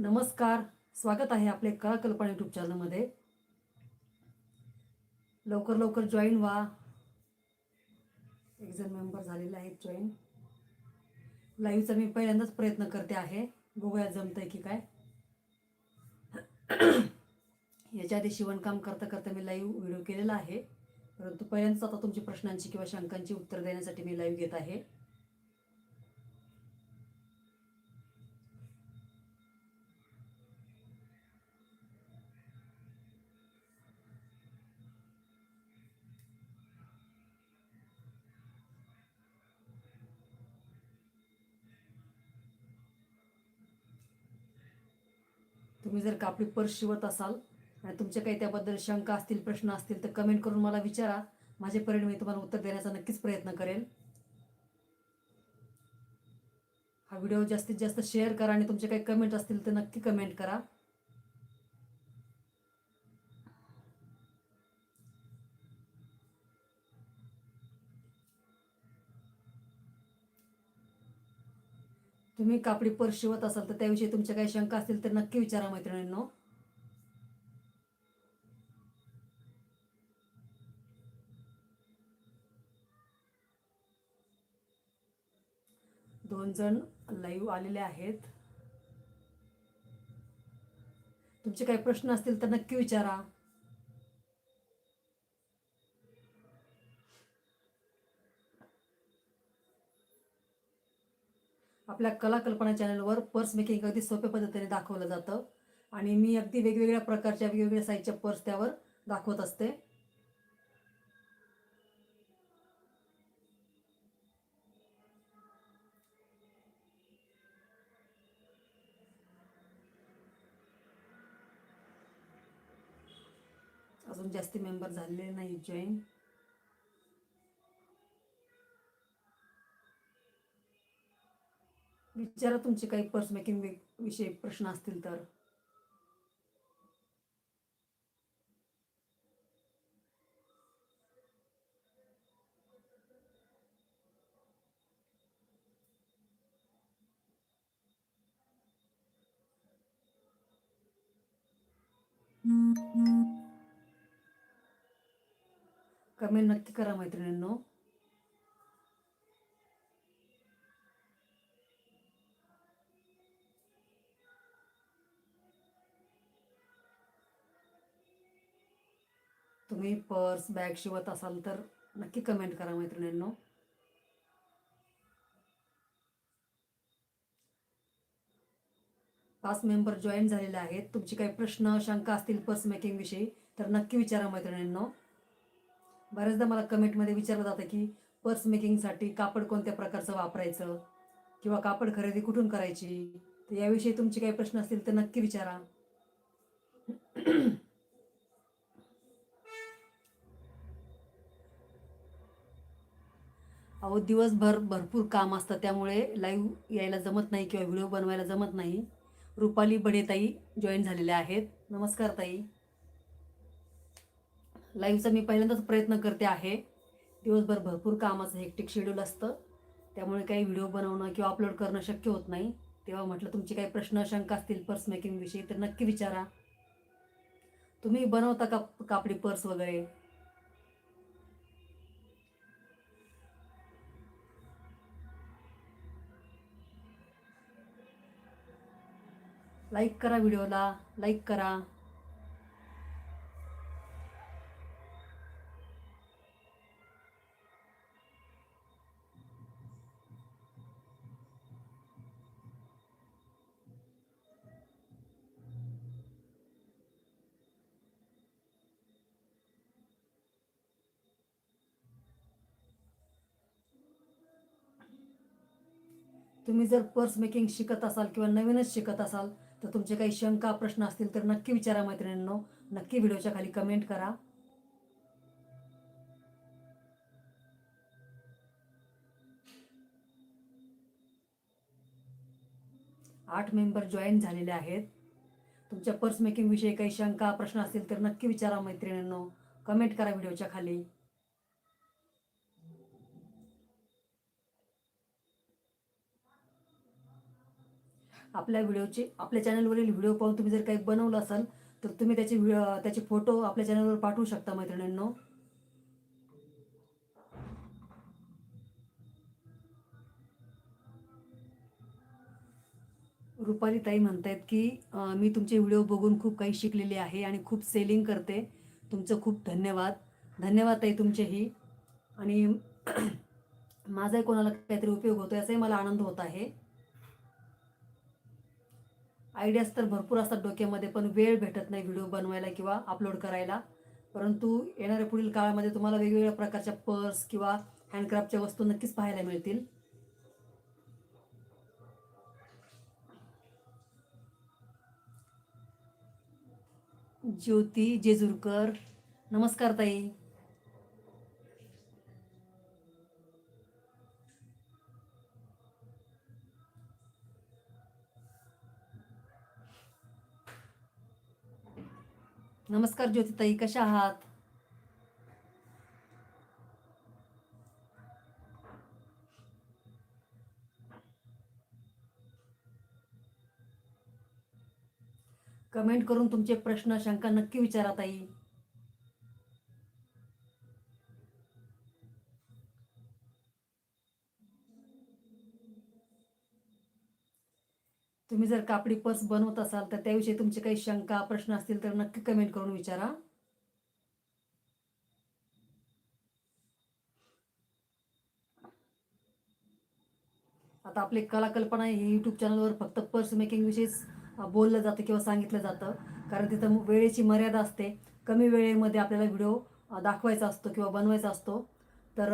नमस्कार. स्वागत आहे आपले कला कल्पना यूट्यूब चॅनलमध्ये लवकर लवकर जॉईन व्हा. एक जण मेंबर झालेले आहेत जॉईन लाईव्हचा मी पहिल्यांदाच प्रयत्न करते आहे. बघूया जमतंय की काय. याच्या आधी शिवणकाम करता करता मी लाईव्ह व्हिडिओ केलेला आहे. परंतु पहिल्यांदाच आता तुमच्या प्रश्नांची किंवा शंकांची उत्तर देण्यासाठी मी लाईव्ह घेत आहे. तुम्ही जर कापडी पर्स शिवत असाल आणि तुमच्या काही त्याबद्दल शंका असतील प्रश्न असतील तर कमेंट करून मला विचारा. माझे परिणाम मी तुम्हाला उत्तर देण्याचा नक्कीच प्रयत्न करेन. हा व्हिडिओ जास्तीत जास्त शेअर करा आणि तुमचे काही कमेंट असतील तर नक्की कमेंट करा. तुम्ही कापडी पर्स शिवत असाल तर त्याविषयी तुमच्या काही शंका असतील तर नक्की विचारा मैत्रिणींनो. दोन जण लाईव्ह आलेले आहेत. तुमचे काही प्रश्न असतील तर नक्की विचारा. आपल्या कला कल्पना चॅनलवर पर्स मेकिंग अगदी सोप्या पद्धतीने दाखवलं जातं. आणि मी अगदी वेगवेगळ्या प्रकारच्या वेगवेगळ्या साईजच्या पर्स त्यावर दाखवत असते. अजून जास्ती मेंबर झालेले नाही जॉईन. विचारा तुमचे काही पर्स मेकिंग विषयी प्रश्न असतील तर. कमेंट नक्की करा मैत्रिणींनो. तुम्ही पर्स बॅग शिवत असाल तर नक्की कमेंट करा मैत्रिणींनो. पाच मेंबर जॉईन झालेले आहेत. तुमचे काही प्रश्न शंका असतील पर्स मेकिंग विषयी तर नक्की विचारा मैत्रिणींनो. बऱ्याचदा मला कमेंटमध्ये विचारलं जातं की पर्स मेकिंगसाठी कापड कोणत्या प्रकारचं वापरायचं? किंवा कापड खरेदी कुठून करायची? तर याविषयी तुमचे काही प्रश्न असतील तर नक्की विचारा. अहो दिवसभर भरपूर काम असतं. त्यामुळे लाईव्ह यायला जमत नाही किंवा व्हिडिओ बनवायला जमत नाही. रुपाली बडेताई जॉईन झालेल्या आहेत. नमस्कार ताई. लाईव्हचा मी पहिल्यांदाच प्रयत्न करते आहे. दिवसभर भरपूर कामाचं हेक्टिक शेड्यूल असतं. त्यामुळे काही व्हिडिओ बनवणं किंवा अपलोड करणं शक्य होत नाही. तेव्हा म्हटलं तुमचे काही प्रश्न शंका असतील पर्स मेकिंगविषयी तर नक्की विचारा. तुम्ही बनवता का कापडी पर्स वगैरे? लाईक करा व्हिडिओला. लाईक करा. तुम्ही जर पर्स मेकिंग शिकत असाल किंवा नवीनच शिकत असाल तर तुमचे काही शंका प्रश्न असतील तर नक्की विचारा मैत्रिणींनो. नक्की व्हिडिओच्या खाली कमेंट करा. आठ मेंबर जॉईन झालेले आहेत. तुमच्या पर्स मेकिंग विषयी काही शंका प्रश्न असतील तर नक्की विचारा मैत्रिणींनो. कमेंट करा व्हिडिओच्या खाली. आपल्या व्हिडिओचे आपल्या चॅनलवरील व्हिडिओ पाहून तुम्ही जर काही बनवलं असाल तर तुम्ही त्याचे त्याचे फोटो आपल्या चॅनलवर पाठवू शकता मैत्रिणींनो. रुपाली ताई म्हणतायत की मी तुमचे व्हिडिओ बघून खूप काही शिकलेले आहे आणि खूप सेलिंग करते. तुमचं खूप धन्यवाद. धन्यवाद ताई तुमचेही. आणि माझाही कोणाला काहीतरी उपयोग होतो याचाही मला आनंद होत आहे. आयडियाज तर भरपूर असतात डोक्यामध्ये पण वेळ भेटत नाही व्हिडिओ बनवायला किंवा अपलोड करायला. परंतु येणाऱ्या पुढील काळामध्ये तुम्हाला वेगवेगळ्या प्रकारच्या पर्स किंवा हँडक्राफ्टच्या वस्तू नक्कीच पाहायला मिळतील. ज्योती जेजुरकर नमस्कार ताई. नमस्कार ज्योतिताई कशा आहात? कमेंट करून तुमचे प्रश्न शंका नक्की विचारा ताई. तुम्ही जर कापडी पर्स बनवत असाल तर त्याविषयी तुमचे काही शंका प्रश्न असतील तर नक्की कमेंट करून विचारा. आता आपली कलाकल्पना ही यूट्यूब चॅनलवर फक्त पर्स मेकिंग विषयीच बोललं जातं किंवा सांगितलं जातं. कारण तिथं वेळेची मर्यादा असते. कमी वेळेमध्ये आपल्याला व्हिडिओ दाखवायचा असतो किंवा बनवायचा असतो. तर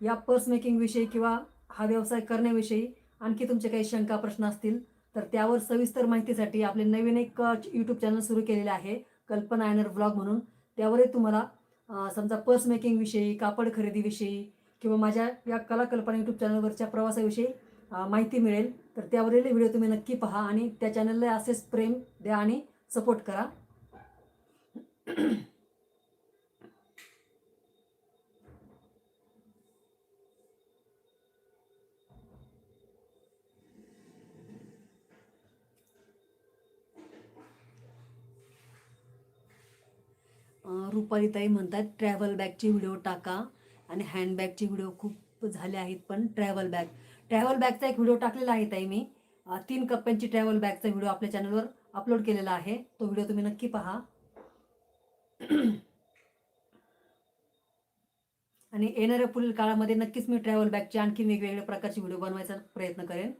या पर्स मेकिंग विषयी किंवा हा व्यवसाय करण्याविषयी आणखी तुमचे काही शंका प्रश्न असतील तर त्यावर सविस्तर माहितीसाठी आपले नवीन एक यूट्यूब चॅनल सुरू केलेले आहे कल्पना आयनर ब्लॉग म्हणून. त्यावरही तुम्हाला समजा पर्स मेकिंगविषयी कापड खरेदीविषयी किंवा माझ्या या कलाकल्पना यूट्यूब चॅनलवरच्या प्रवासाविषयी माहिती मिळेल. तर त्यावरील व्हिडिओ तुम्ही नक्की पहा आणि त्या चॅनलला असेच प्रेम द्या आणि सपोर्ट करा. अं, रुपालीताई म्हणतात ट्रॅव्हल बॅगचे व्हिडिओ टाका. आणि हँडबॅगचे व्हिडिओ खूप झाले आहेत पण ट्रॅव्हल बॅग ट्रॅव्हल बॅगचा एक व्हिडिओ टाकलेला आहे ताई मी. तीन कप्प्यांची ट्रॅव्हल बॅगचा व्हिडिओ आपल्या चॅनलवर अपलोड केलेला आहे. तो व्हिडिओ तुम्ही नक्की पहा. आणि येणाऱ्या पुढील काळामध्ये नक्कीच मी ट्रॅव्हल बॅगचे आणखी वेगवेगळ्या प्रकारचे व्हिडिओ बनवायचा प्रयत्न करेन.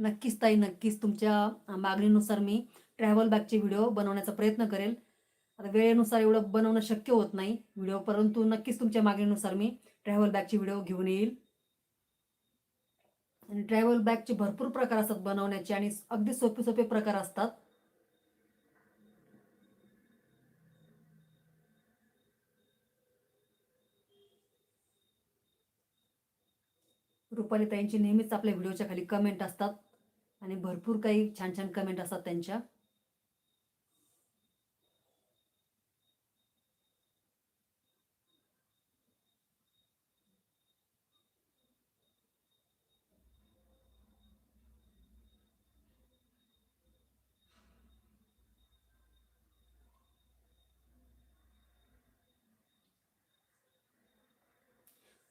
नक्कीच ताई नक्कीच. तुमच्या मागणीनुसार मी ट्रॅव्हल बॅगचे व्हिडिओ बनवण्याचा प्रयत्न करेल. आता वेळेनुसार एवढं बनवणं शक्य होत नाही. व्हिडिओ परंतु नक्कीच तुमच्या मागणीनुसार मी ट्रॅव्हल बॅगचे व्हिडिओ घेऊन येईल. आणि ट्रॅव्हल बॅगचे भरपूर प्रकार असतात बनवण्याचे आणि अगदी सोपे सोपे प्रकार असतात. रुपाली ताईंची नेहमीच आपल्या व्हिडिओच्या खाली कमेंट असतात. आणि भरपूर काही छान छान कमेंट असतात त्यांच्या.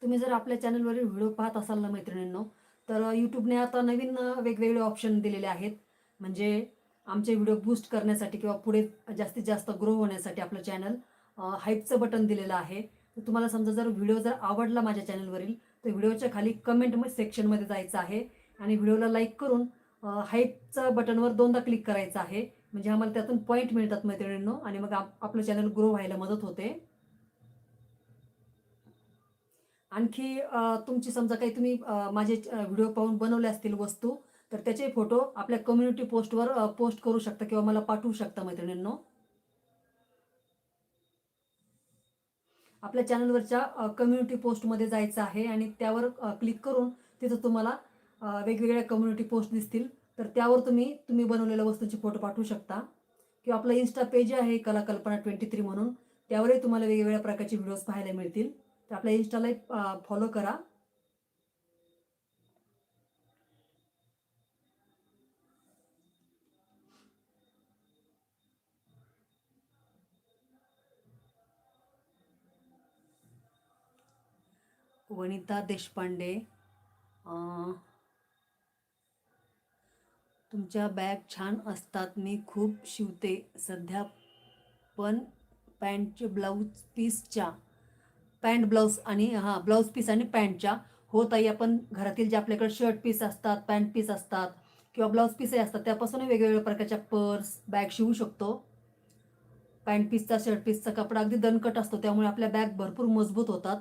तुम्ही जर आपल्या चॅनलवरील व्हिडिओ पाहत असाल ना मैत्रिणींनो तर यूट्यूबने आता नवीन वेगवेगळे ऑप्शन दिलेले आहेत. म्हणजे आमचे व्हिडिओ बूस्ट करण्यासाठी किंवा पुढे जास्तीत जास्त ग्रो होण्यासाठी आपलं चॅनल हाईपचं बटन दिलेलं आहे. तर तुम्हाला समजा जर व्हिडिओ जर आवडला माझ्या चॅनलवरील तर व्हिडिओच्या खाली कमेंट सेक्शनमध्ये जायचं आहे. आणि व्हिडिओला लाईक करून हाईपचं बटनवर दोनदा क्लिक करायचं आहे. म्हणजे आम्हाला त्यातून पॉईंट मिळतात मैत्रिणींनो. आणि मग आप- आपलं चॅनल ग्रो व्हायला मदत होते. आणखी तुमची समजा काही तुम्ही माझे व्हिडिओ पाहून बनवले असतील वस्तू तर त्याचे फोटो आपल्या कम्युनिटी पोस्टवर पोस्ट करू शकता किंवा मला पाठवू शकता मैत्रिणींनो. आपल्या चॅनलवरच्या कम्युनिटी पोस्टमध्ये जायचं आहे आणि त्यावर क्लिक करून तिथं तुम्हाला वेगवेगळ्या कम्युनिटी पोस्ट दिसतील. तर त्यावर तुम्ही तुम्ही बनवलेल्या वस्तूचे फोटो पाठवू शकता. किंवा आपलं इन्स्टा पेज आहे कला कल्पना ट्वेंटी थ्री म्हणून त्यावरही तुम्हाला वेगवेगळ्या प्रकारचे व्हिडिओज पाहायला मिळतील. तर आपल्या इन्स्टाला फॉलो करा. वनिता देशपांडे तुमच्या बॅग छान असतात. मी खूप शिवते सध्या पण पॅन्टचे ब्लाऊज पीसच्या पॅन्ट ब्लाऊज आणि हां ब्लाऊज पीस आणि पॅन्टच्या. हो ताई आपण घरातील जे आपल्याकडे शर्ट पीस असतात पॅन्ट पीस असतात किंवा ब्लाऊज पीसही असतात त्यापासूनही वेगवेगळ्या प्रकारच्या पर्स बॅग शिवू शकतो. पॅन्ट पीसचा शर्ट पीसचा कपडा अगदी दणकट असतो त्यामुळे आपल्या बॅग भरपूर मजबूत होतात.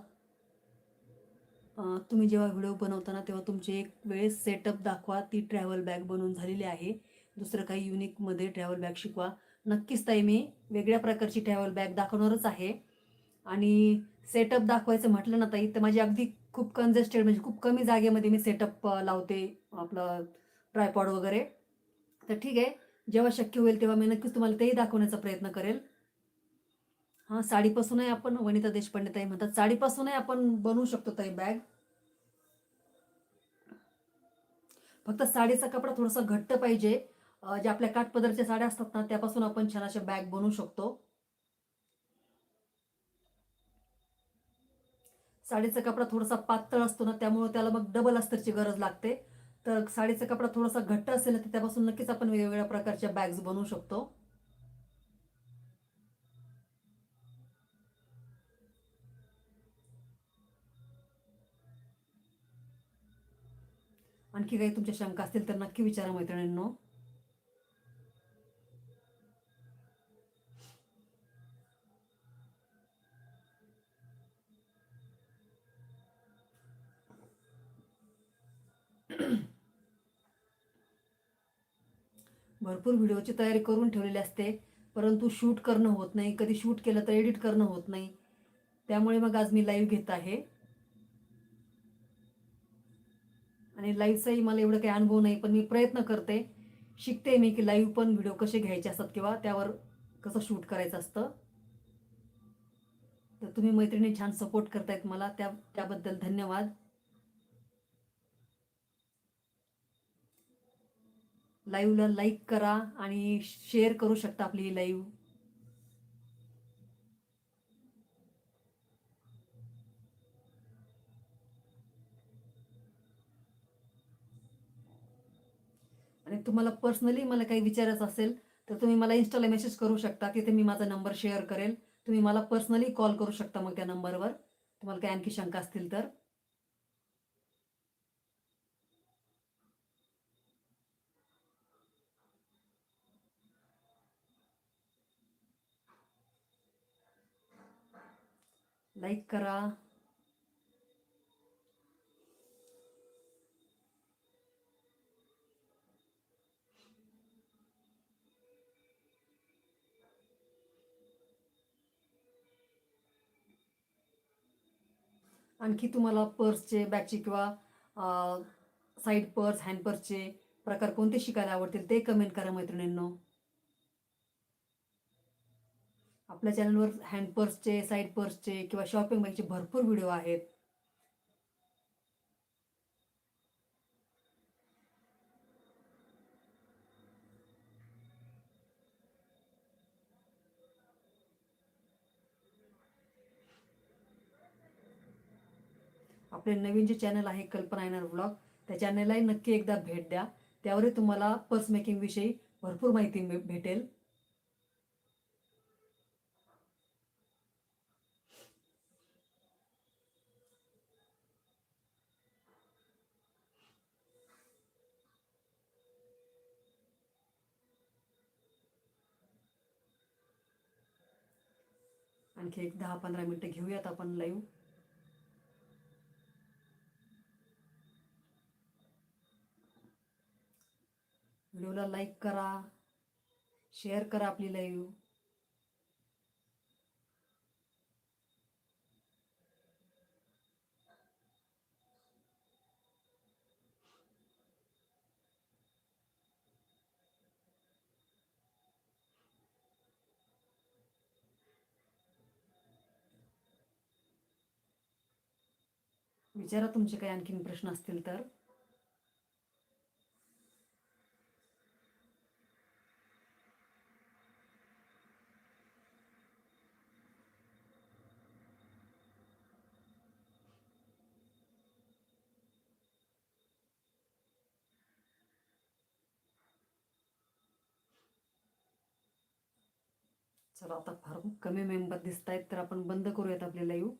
तुम्ही जेव्हा व्हिडिओ बनवताना तेव्हा तुमची एक वेळेस सेटअप दाखवा ती ट्रॅव्हल बॅग बनवून झालेली आहे. दुसरं काही युनिकमध्ये ट्रॅव्हल बॅग शिकवा. नक्कीच ताई मी वेगळ्या प्रकारची ट्रॅव्हल बॅग दाखवणारच आहे. आणि सेटअप दाखवायचं म्हटलं ना ताई तर माझी अगदी खूप कंजेस्टेड म्हणजे खूप कमी जागेमध्ये मी सेटअप लावते आपलं ट्रायपॉड वगैरे. तर ठीक आहे जेव्हा शक्य होईल तेव्हा मी नक्कीच तुम्हाला तेही दाखवण्याचा प्रयत्न करेल. हां साडीपासूनही आपण वनिता देशपांडे ताई म्हणतात साडीपासूनही आपण बनवू शकतो ताई बॅग फक्त साडीचा कपडा थोडासा घट्ट पाहिजे. जे ज्या आपल्या काठपदरच्या साड्या असतात ना त्यापासून आपण छान अशा बॅग बनवू शकतो. साडीचा कपडा थोडासा पातळ असतो ना त्यामुळे त्याला मग डबल अस्तरची गरज लागते. तर साडीचा कपडा थोडासा घट्ट असेल ना तर त्यापासून नक्कीच आपण वेगवेगळ्या प्रकारच्या बॅग्स बनवू शकतो. आणखी काही तुमच्या शंका असतील तर नक्की विचारा मैत्रिणींनो. भरपूर व्हिडिओची तयारी करून ठेवलेली असते परंतु शूट करणं होत नाही. कधी शूट केलं तर एडिट करणं होत नाही. त्यामुळे मग आज मी लाईव्ह घेत आहे. आणि लाईव्हचाही मला एवढं काही अनुभव नाही पण मी प्रयत्न करते. शिकते मी की लाईव्ह पण व्हिडिओ कसे घ्यायचे असतात किंवा त्यावर कसं शूट करायचं असतं. तर तुम्ही मैत्रिणी छान सपोर्ट करतायत मला. त्या त्याबद्दल धन्यवाद. लाईव्हला लाईक करा आणि शेअर करू शकता आपली ही लाईव्ह आणि तुम्हाला पर्सनली मला काही विचारायचं असेल तर तुम्ही मला इन्स्टाला मेसेज करू शकता तिथे मी माझा नंबर शेअर करेल. तुम्ही मला पर्सनली कॉल करू शकता मग त्या नंबरवर तुम्हाला काही आणखी शंका असतील तर. लाईक करा. आणखी तुम्हाला पर्सचे बॅगचे किंवा साईड पर्स हँड पर्सचे प्रकार कोणते शिकायला आवडतील ते कमेंट करा मैत्रिणींनो. आपल्या चॅनलवर हँडपर्सचे साईड पर्सचे किंवा शॉपिंग बॅगचे भरपूर व्हिडिओ आहेत. आपले नवीन जे चॅनल आहे कल्पना येणार ब्लॉग त्या चॅनललाही नक्की एकदा भेट द्या. त्यावरही तुम्हाला पर्स मेकिंग विषयी भरपूर माहिती भे- भेटेल. आणखी एक दहा पंधरा मिनटं घेऊयात आपण लाईव्ह व्हिडिओला लाईक करा शेअर करा आपली लाईव्ह विचारा तुमचे काही आणखीन प्रश्न असतील तर. चला आता फार कमी मेंबर दिसत आहेत तर आपण बंद करूयात आपले लाईव्ह